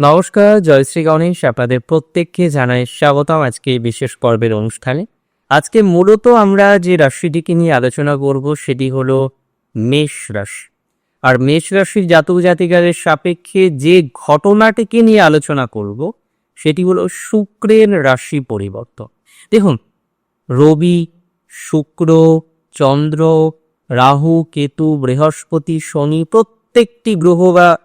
নমস্কার জয়শ্রী গণেশ। আপনাদের প্রত্যেককে জানাই স্বাগতম আজকে বিশেষ পর্বের অনুষ্ঠানে। আজকে মূলত আমরা যে রাশিটিকে নিয়ে আলোচনা করব সেটি হলো মেষ রাশি। আর মেষ রাশির জাতক জাতিকাদের সাপেক্ষে যে ঘটনাটিকে নিয়ে আলোচনা করব, সেটি হলো শুক্রের রাশি পরিবর্তন। দেখুন, রবি, শুক্র, চন্দ্র, রাহু, কেতু, বৃহস্পতি, শনি প্রত্যেকটি গ্রহ বা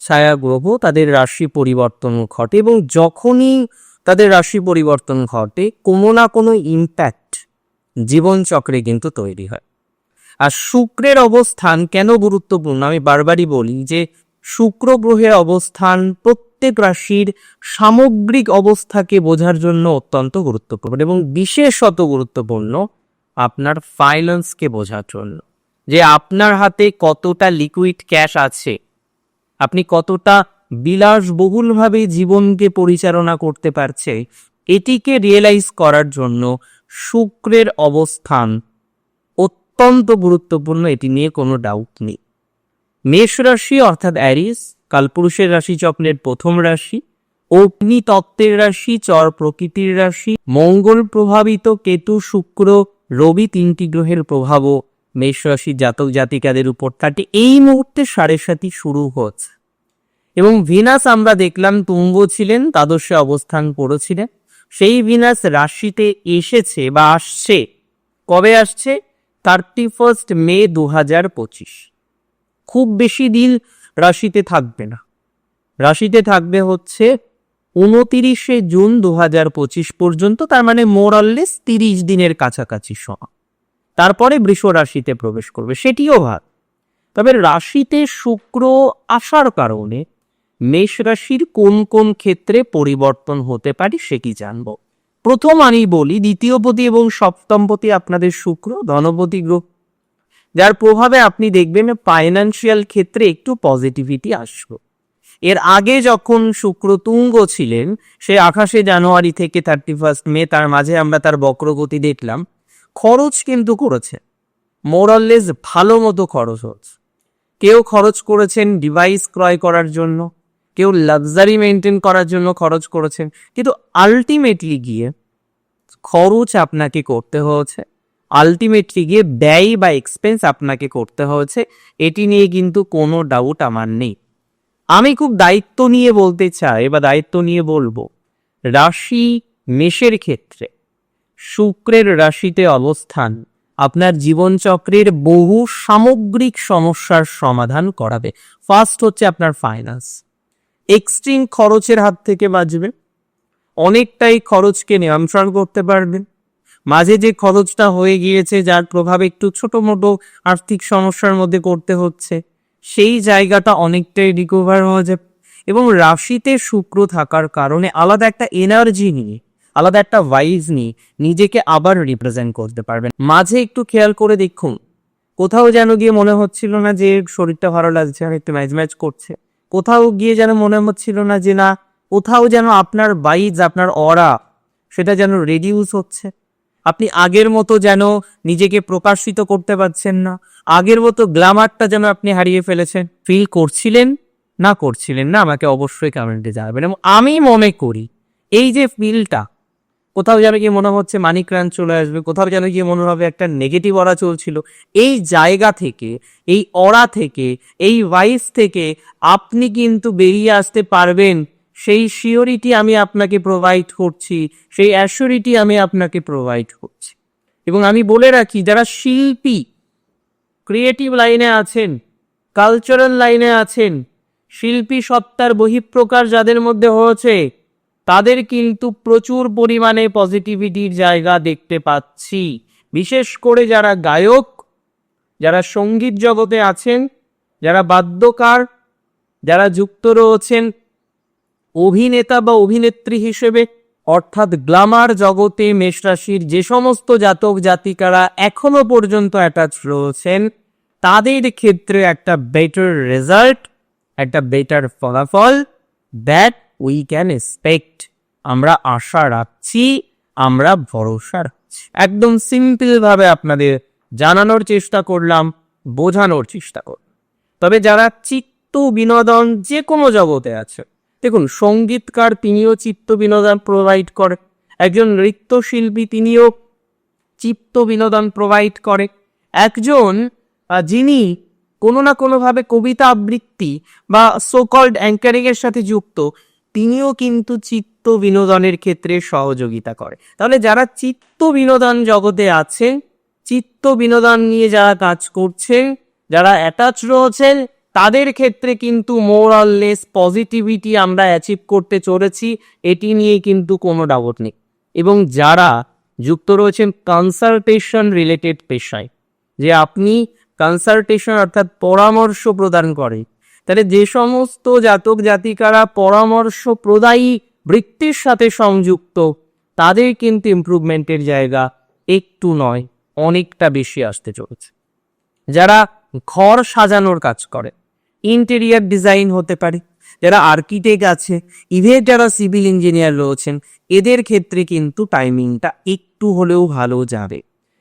ছায়া গ্রহ তাদের রাশি পরিবর্তন ঘটে এবং যখনই তাদের রাশি পরিবর্তন ঘটে, কোনো না কোনো ইম্প্যাক্ট জীবনচক্রে কিন্তু তৈরি হয়। আর শুক্রের অবস্থান কেন গুরুত্বপূর্ণ? আমি বারবারই বলি যে, শুক্র গ্রহের অবস্থান প্রত্যেক রাশির সামগ্রিক অবস্থাকে বোঝার জন্য অত্যন্ত গুরুত্বপূর্ণ এবং বিশেষত গুরুত্বপূর্ণ আপনার ফাইন্যান্সকে বোঝার জন্য। যে আপনার হাতে কতটা লিকুইড ক্যাশ আছে আপনি কতটা বিলাসবহুলভাবে জীবনকে পরিচালনা করতে পারছে, এটিকে রিয়েলাইজ করার জন্য শুক্রের অবস্থান অত্যন্ত গুরুত্বপূর্ণ, এটি নিয়ে কোনো ডাউট নেই। মেষ রাশি অর্থাৎ অ্যারিস, কালপুরুষের রাশি চক্রের প্রথম রাশি, অগ্নি তত্ত্বের রাশি, চর প্রকৃতির রাশি, মঙ্গল প্রভাবিত কেতু, শুক্র, রবি তিনটি গ্রহের প্রভাবও মেষ রাশি জাতক জাতিকাদের উপর থাকে এই মুহূর্তে সাড়ে সাতি শুরু হচ্ছে। এবং ভিনাস আমরা দেখলাম তুঙ্গ ছিলেন, দ্বাদশে অবস্থান করেছিলেন। সেই ভিনাস রাশিতে এসেছে বা আসছে। কবে আসছে? থার্টি ফার্স্ট মে দু হাজার পঁচিশ। খুব বেশি দিন রাশিতে থাকবে না। রাশিতে থাকবে হচ্ছে উনতিরিশে জুন দু হাজার পঁচিশ পর্যন্ত, তার মানে মোরাললেস তিরিশ দিনের কাছাকাছি সময়। তারপরে বৃষ রাশিতে প্রবেশ করবে, সেটিও ভাগ তবে রাশিতে শুক্র আসার কারণে মেষ রাশির কোন কোন ক্ষেত্রে পরিবর্তন হতে পারে সে কি জানব? প্রথম আমি বলি দ্বিতীয়পতি এবং সপ্তমপতি আপনাদের শুক্র, ধনপতি গ্রহ। যার প্রভাবে আপনি দেখবেন ফাইন্যান্সিয়াল ক্ষেত্রে একটু পজিটিভিটি আসবে। এর আগে যখন শুক্র তুঙ্গ ছিলেন, সে আকাশে জানুয়ারি থেকে থার্টি ফার্স্ট মে, তার মাঝে আমরা তার বক্রগতি দেখলাম খরচ কিন্তু করেছে। মোরাললেস ভালো মতো খরচ হচ্ছে। কেউ খরচ করেছেন ডিভাইস ক্রয় করার জন্য, কেউ লাক্সারি মেনটেন করার জন্য খরচ করেছেন, কিন্তু আলটিমেটলি গিয়ে খরচ আপনাকে করতে হয়েছে আলটিমেটলি গিয়ে ব্যয় বা এক্সপেন্স আপনাকে করতে হয়েছে, এটি নিয়ে কিন্তু কোনো ডাউট আমার নেই। আমি খুব দায়িত্ব নিয়ে বলতে চাই, বা দায়িত্ব নিয়ে বলব, রাশি, মেষের ক্ষেত্রে শুক্রের রাশিতে অবস্থান। আপনার জীবনচক্রের বহু সামগ্রিক সমস্যার সমাধান করাবে। ফার্স্ট হচ্ছে আপনার ফাইন্যান্স এক্সট্রিম খরচের হাত থেকে বাঁচবে। অনেকটাই খরচকে নিয়ন্ত্রণ করতে পারবেন মাঝে যে খরচটা হয়ে গিয়েছে, যার প্রভাব একটু ছোট মোটো আর্থিক সমস্যার মধ্যে করতে হচ্ছে, সেই জায়গাটা অনেকটাই রিকভার হয়ে যাবে। এবং রাশিতে শুক্র থাকার কারণে আলাদা একটা এনার্জি নিয়ে আলাদা একটা ভাইজ নিয়ে নিজেকে আবার রিপ্রেজেন্ট করতে পারবেন। মাঝে একটু খেয়াল করে দেখুন, কোথাও যেন গিয়ে মনে হচ্ছিল না যে শরীরটা ভালো লাগছে আর একটু ম্যাচ ম্যাচ করছে। কোথাও গিয়ে যেন মনে হচ্ছিল না যে না, কোথাও যেন আপনার বাইজ আপনার অরা সেটা যেন রেডিউস হচ্ছে। আপনি আগের মতো যেন নিজেকে প্রকাশিত করতে পারছেন না, আগের মতো গ্ল্যামারটা যেন আপনি হারিয়ে ফেলেছেন। ফিল করছিলেন না করছিলেন না, আমাকে অবশ্যই কমেন্টে জানাবেন। এবং আমি মনে করি, এই যে ফিলটা কোথাও যেন গিয়ে মনে হচ্ছে মানি ক্রাঞ্চ চলে আসবে, কোথাও যেন গিয়ে মনে হবে একটা নেগেটিভ অরা চলছিল। এই জায়গা থেকে, এই অরা থেকে, এই ভাইস থেকে আপনি কিন্তু বেরিয়ে আসতে পারবেন। সেই শিওরিটি আমি আপনাকে প্রোভাইড করছি, সেই অ্যাসিওরিটি আমি আপনাকে প্রোভাইড করছি। এবং আমি বলে রাখি, যারা শিল্পী ক্রিয়েটিভ লাইনে আছেন কালচারাল লাইনে আছেন, শিল্পী সত্তার বহিঃপ্রকাশ যাদের মধ্যে হয়েছে তাদের কিন্তু প্রচুর পরিমাণে পজিটিভিটির জায়গা দেখতে পাচ্ছি। বিশেষ করে যারা গায়ক, যারা সংগীত জগতে আছেন, যারা বাদ্যকার, যারা যুক্ত রয়েছেন, অভিনেতা বা অভিনেত্রী হিসেবে, অর্থাৎ গ্লামার জগতে মেষরাশির যে সমস্ত জাতক জাতিকারা এখনও পর্যন্ত অ্যাটাচ রয়েছেন, তাদের ক্ষেত্রে একটা বেটার রেজাল্ট একটা বেটার ফলাফল দ্যাট উই ক্যান এক্সপেক্ট আমরা আশা রাখছি, আমরা ভরসা রাখছি। একদম সিম্পল ভাবে আপনাদের জানানোর চেষ্টা করলাম, বোঝানোর চেষ্টা করলাম। তবে যারা চিত্ত বিনোদন যে কোনো জগতে আছে, দেখুন, সঙ্গীতকার তিনিও চিত্ত বিনোদন প্রোভাইড করে, একজন নৃত্যশিল্পী তিনিও চিত্ত বিনোদন প্রোভাইড করে। একজন যিনি কোনো না কোনোভাবে কবিতা আবৃত্তি বা সোকল্ড অ্যাঙ্কারিং এর সাথে যুক্ত তিনিও কিন্তু চিত্ত বিনোদনের ক্ষেত্রে সহযোগিতা করে। তাহলে যারা চিত্ত বিনোদন জগতে আছেন, চিত্ত বিনোদন নিয়ে যারা কাজ করছেন, যারা অ্যাটাচ রয়েছেন, তাদের ক্ষেত্রে কিন্তু মোরাললেস পজিটিভিটি আমরা অ্যাচিভ করতে চলেছি, এটি নিয়ে কিন্তু কোনো ডাউট নেই। এবং যারা যুক্ত রয়েছেন কনসালটেশন রিলেটেড পেশায়, যে আপনি কনসালটেশন অর্থাৎ পরামর্শ প্রদান করে তাহলে যে সমস্ত জাতক জাতিকারা পরামর্শ প্রদায়ী বৃত্তির সাথে সংযুক্ত, তাদের কিন্তু ইমপ্রুভমেন্টের জায়গা একটু নয়, অনেকটা বেশি আসতে চলেছে। যারা ঘর সাজানোর কাজ করে ইন্টেরিয়ার ডিজাইন হতে পারে, যারা আর্কিটেক্ট আছে ইভেন যারা সিভিল ইঞ্জিনিয়ার রয়েছেন, এদের ক্ষেত্রে কিন্তু টাইমিংটা একটু হলেও ভালো যাবে।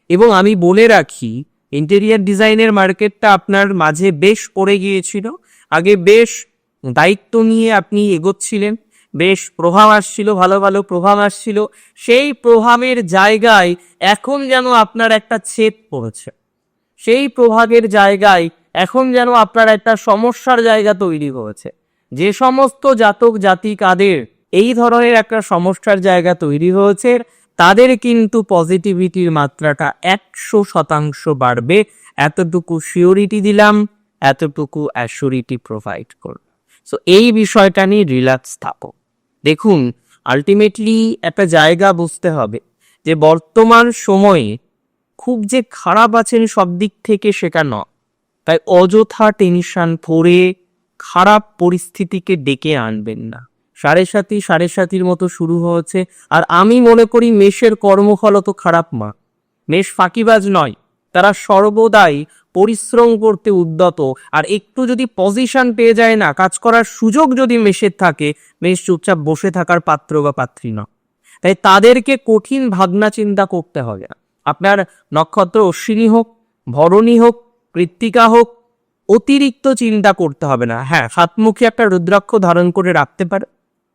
এবং আমি বলে রাখি ইন্টেরিয়ার ডিজাইনের মার্কেটটা আপনার মাঝে বেশ পড়ে গিয়েছিল আগে বেশ দায়িত্ব নিয়ে আপনি এগোচ্ছিলেন, বেশ প্রভাব আসছিল, ভালো ভালো প্রভাব আসছিল। সেই প্রভাবের জায়গায় এখন যেন আপনার একটা ছেদ পড়েছে। সেই প্রভাবের জায়গায় এখন যেন আপনার একটা সমস্যার জায়গা তৈরি হয়েছে। যে সমস্ত জাতক জাতিকাদের এই ধরনের একটা সমস্যার জায়গা তৈরি হয়েছে, তাদের কিন্তু পজিটিভিটির মাত্রাটা একশো শতাংশ বাড়বে। এতটুকু সিওরিটি দিলাম। এতটুকু অ্যাসিউরিটি প্রোভাইড করব। সো এই বিষয়টা নিয়ে রিল্যাক্স থাকো। দেখুন আলটিমেটলি একটা জায়গা বুঝতে হবে যে বর্তমান সময়ে খুব যে খারাপ আছেন সব দিক থেকে সেটা নয়। তাই অযথা টেনশন করে খারাপ পরিস্থিতিকে ডেকে আনবেন না। সাড়ে সাথী সাড়ে সাথীর মতো শুরু হয়েছে। আর আমি মনে করি মেষের কর্মফল তো খারাপ মা মেষ ফাঁকিবাজ নয়। তারা সর্বদাই পরিশ্রম করতে উদ্যত। আর একটু যদি পজিশন পেয়ে যায় না, কাজ করার সুযোগ যদি মেষের থাকে মেষ চুপচাপ বসে থাকার পাত্র বা পাত্রী না তাই তাদেরকে কঠিন ভাবনা চিন্তা করতে হবে না। আপনার নক্ষত্র অশ্বিনী হোক, ভরণী হোক, কৃত্তিকা হোক, অতিরিক্ত চিন্তা করতে হবে না। হ্যাঁ হাতমুখী একটা রুদ্রাক্ষ ধারণ করে রাখতে পারে,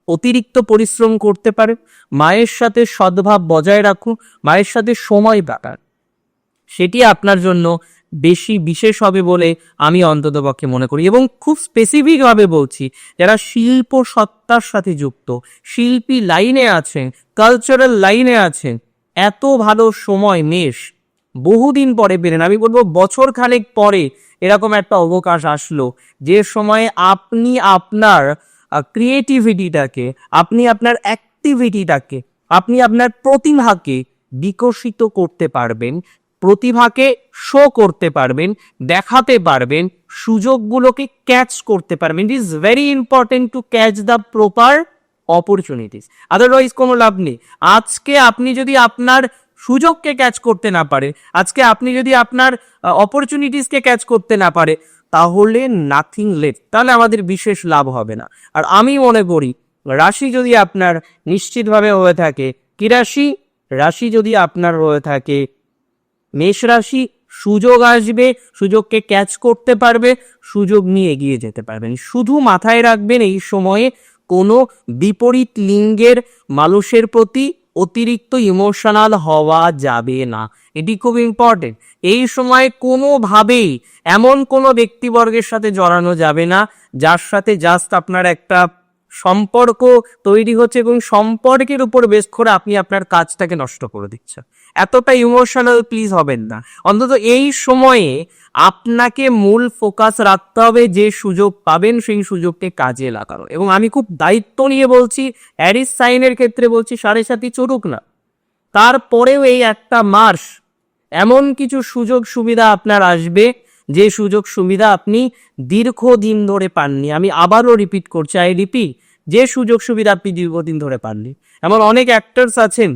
অতিরিক্ত পরিশ্রম করতে পারে। মায়ের সাথে সদ্ভাব বজায় রাখুন, মায়ের সাথে সময় কাটান। সেটি আপনার জন্য বেশি বিশেষ হবে বলে আমি অন্ততপক্ষে মনে করি এবং খুব স্পেসিফিকভাবে বলছি, যারা শিল্প সত্তার সাথে যুক্ত, শিল্পী লাইনে আছেন কালচারাল লাইনে আছেন, এত ভালো সময় মেষ বহুদিন পরে পেলেন। আমি বলব বছর খানেক পরে এরকম একটা অবকাশ আসলো, যে সময়ে আপনি আপনার ক্রিয়েটিভিটিটাকে আপনি আপনার অ্যাক্টিভিটিটাকে আপনি আপনার প্রতিভাকে বিকশিত করতে পারবেন প্রতিভাকে শো করতে পারবেন, দেখাতে পারবেন, সুযোগগুলোকে ক্যাচ করতে পারবেন। It is very important to catch the proper opportunities otherwise কোনো লাভ নেই। আজকে আপনি যদি আপনার সুযোগকে ক্যাচ করতে না পারে, আজকে আপনি যদি আপনার অপরচুনিটিসকে ক্যাচ করতে না পারে, তাহলে নাথিং লেট তাহলে আমাদের বিশেষ লাভ হবে না। আর আমি মনে করি, রাশি যদি আপনার নিশ্চিতভাবে হয়ে থাকে, কি রাশি? রাশি যদি আপনার হয়ে থাকে মেষ রাশি সুযোগ আসবে, সুযোগকে ক্যাচ করতে পারবে, সুযোগ নিয়ে এগিয়ে যেতে পারবেন শুধু মাথায় রাখবেন এই সময়ে কোনো বিপরীত লিঙ্গের মানুষের প্রতি অতিরিক্ত ইমোশনাল হওয়া যাবে না। এটি খুব ইম্পর্টেন্ট এই সময় কোনোভাবেই এমন কোনো ব্যক্তিবর্গের সাথে জড়ানো যাবে না, যার সাথে জাস্ট আপনার একটা সম্পর্ক তৈরি হচ্ছে এবং সম্পর্কের উপর বেশ করে আপনি আপনার কাজটাকে নষ্ট করে দিচ্ছেন। এতটা ইমোশনাল প্লিজ হবেন না। অন্তত এই সময়ে আপনাকে মূল ফোকাস রাখতে হবে যে সুযোগ পাবেন সেই সুযোগকে কাজে লাগানো। এবং আমি খুব দায়িত্ব নিয়ে বলছি অ্যারিস সাইনের ক্ষেত্রে বলছি, সাড়ে সাথে চড়ুক না। তারপরেও এই একটা মাস এমন কিছু সুযোগ সুবিধা আপনার আসবে যে সুযোগ সুবিধা আপনি দীর্ঘদিন ধরে পাননি, আমি আবারও রিপিট করছি আই রিপিট যে সুযোগ সুবিধা আপনি দীর্ঘদিন ধরে পাননি। এমন অনেক অ্যাক্টার্স আছেন,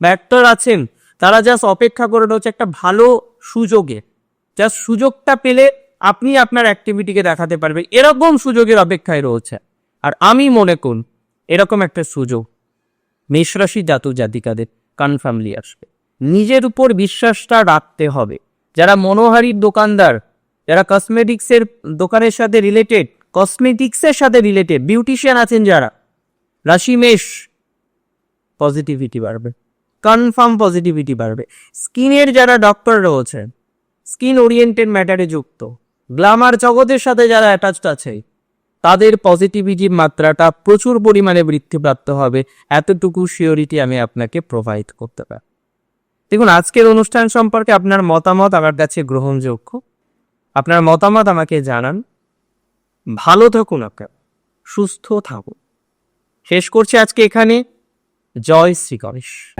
বা অ্যাক্টর আছেন, তারা জাস্ট অপেক্ষা করে রয়েছে একটা ভালো সুযোগে। জাস্ট সুযোগটা পেলে আপনি আপনার অ্যাক্টিভিটিকে দেখাতে পারবেন, এরকম সুযোগের অপেক্ষায় রয়েছে। আর আমি মনে করুন, এরকম একটা সুযোগ মেষরাশি জাতক জাতিকাদের কনফার্মলি আসবে। নিজের উপর বিশ্বাসটা রাখতে হবে। যারা মনোহারীর দোকানদার যারা কসমেটিক্সের দোকানের সাথে রিলেটেড কসমেটিক্সের সাথে রিলেটেড বিউটিশিয়ান আছেন যারা। রাশি মেষ পজিটিভিটি বাড়বে কনফার্ম পজিটিভিটি বাড়বে। স্কিনের যারা ডক্টর রয়েছেন স্কিন ওরিয়েন্টেড ম্যাটারে যুক্ত গ্লামার জগতের সাথে যারা অ্যাটাচড আছে, তাদের পজিটিভিটির মাত্রাটা প্রচুর পরিমাণে বৃদ্ধিপ্রাপ্ত হবে। এতটুকু শিওরিটি আমি আপনাকে প্রোভাইড করতে পারি। দেখুন, আজকের অনুষ্ঠান সম্পর্কে আপনার মতামত আমার কাছে গ্রহণযোগ্য। আপনার মতামত আমাকে জানান। ভালো থাকুন আপনার সুস্থ থাকুন। শেষ করছি আজকে এখানে। জয় শ্রী গণেশ।